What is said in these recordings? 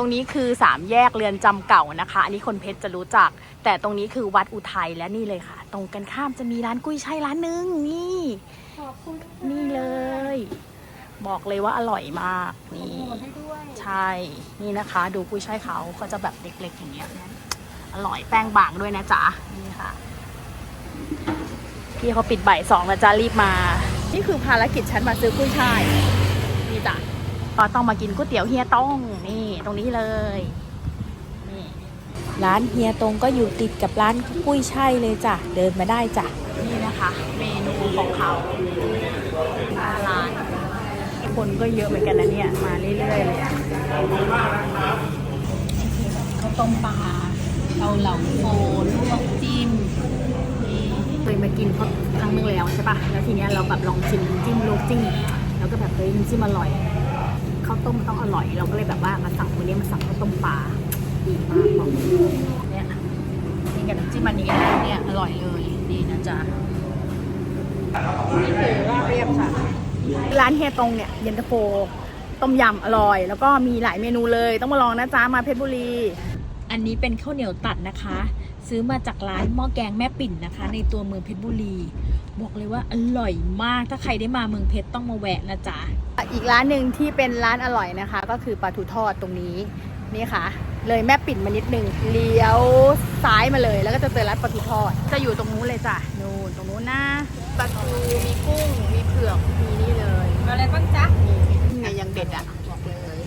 ตรงนี้คือสามแยกเรือนจำเก่านะคะ อันนี้คนเพชรจะรู้จัก แต่ตรงนี้คือวัดอุทัยและนี่เลยค่ะ ตรงกันข้ามจะมีร้านกุ้ยช่ายร้านหนึงนี่ขอบคุณนี่เลย บอกเลยว่าอร่อยมากนี่โหให้ด้วยใช่นี่นะคะ ดูกุ้ยช่ายเขาก็จะแบบเล็กๆอย่างเงี้ยอร่อยแป้งบางด้วยนะจ๊ะนี่ค่ะพี่เขาปิดบ่ายสองแล้วจ้ารีบมา นี่คือภารกิจฉันมาซื้อกุ้ยช่ายนี่จ้ะ ก็ต้องมากินก๋วยเตี๋ยวเฮียต้องนี่ตรงนี้เลยนี่ร้านเฮียตรงก็อยู่ติดกับร้านกุ้ยช่ายเลยจ้ะเดินมาได้จ้ะนี่นะคะ เมนูของเขาหน้าร้านคนก็เยอะเหมือนกันนะเนี่ยมาเรื่อยๆเลยอะข้าวต้มปลาเกาเหลาโฟลวกจิ้มนี่เคยมากินเขาครั้งนึงแล้วใช่ปะแล้วทีเนี้ยเราแบบลองชิมน้ำจิ้มลวกจิ้มแล้วก็แบบเฮ้ยน้ำจิ้มอร่อย ข้าวต้มมันต้องอร่อย เราก็เลยแบบว่ามาสั่งวันนี้มาสั่งข้าวต้มปลาดีมากบอกเนี่ยนี่กับน้ำจิ้มมันนี้นะเนี่ยอร่อยเลยนี่นะจ๊ะนี่คือลาบเรียบค่ะร้านเฮียตรงเนี่ยเย็นตาโฟต้มยำอร่อย แล้วก็มีหลายเมนูเลยต้องมาลองนะจ๊ะมาเพชรบุรี อันนี้เป็นข้าวเหนียวตัดนะคะ ซื้อมาจากร้านหม้อแกงแม่ปิ่นนะคะ ในตัวเมืองเพชรบุรี บอกเลยว่าอร่อยมากถ้าใครได้มาเมืองเพชรต้องมาแวะนะจ๊ะอีกร้านหนึ่งที่เป็นร้านอร่อยนะคะ ก็คือปลาทูทอดตรงนี้นี่ค่ะ เลยแม่ปิ่นมานิดนึงเลี้ยวซ้ายมาเลยแล้วก็จะเจอร้านปลาทูทอด จะอยู่ตรงนู้นเลยจ้ะนู่นตรงนู้นนะปลาทูมีกุ้งมีเผือกมีนี่เลยอะไรบ้างจ๊ะนี่ไงยังเด็ดอะบอกเลย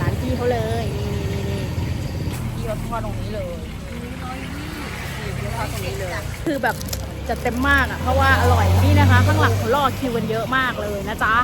ร้านพี่เขาเลยนี่นี่นี่พี่เขาทอดตรงนี้เลยนี่พี่เขาทอดตรงนี้เลย คือแบบจะเต็มมากอะ เพราะว่าอร่อยนี่นะคะ ข้างหลังเขารอคิวกันเยอะมากเลยนะจ๊ะ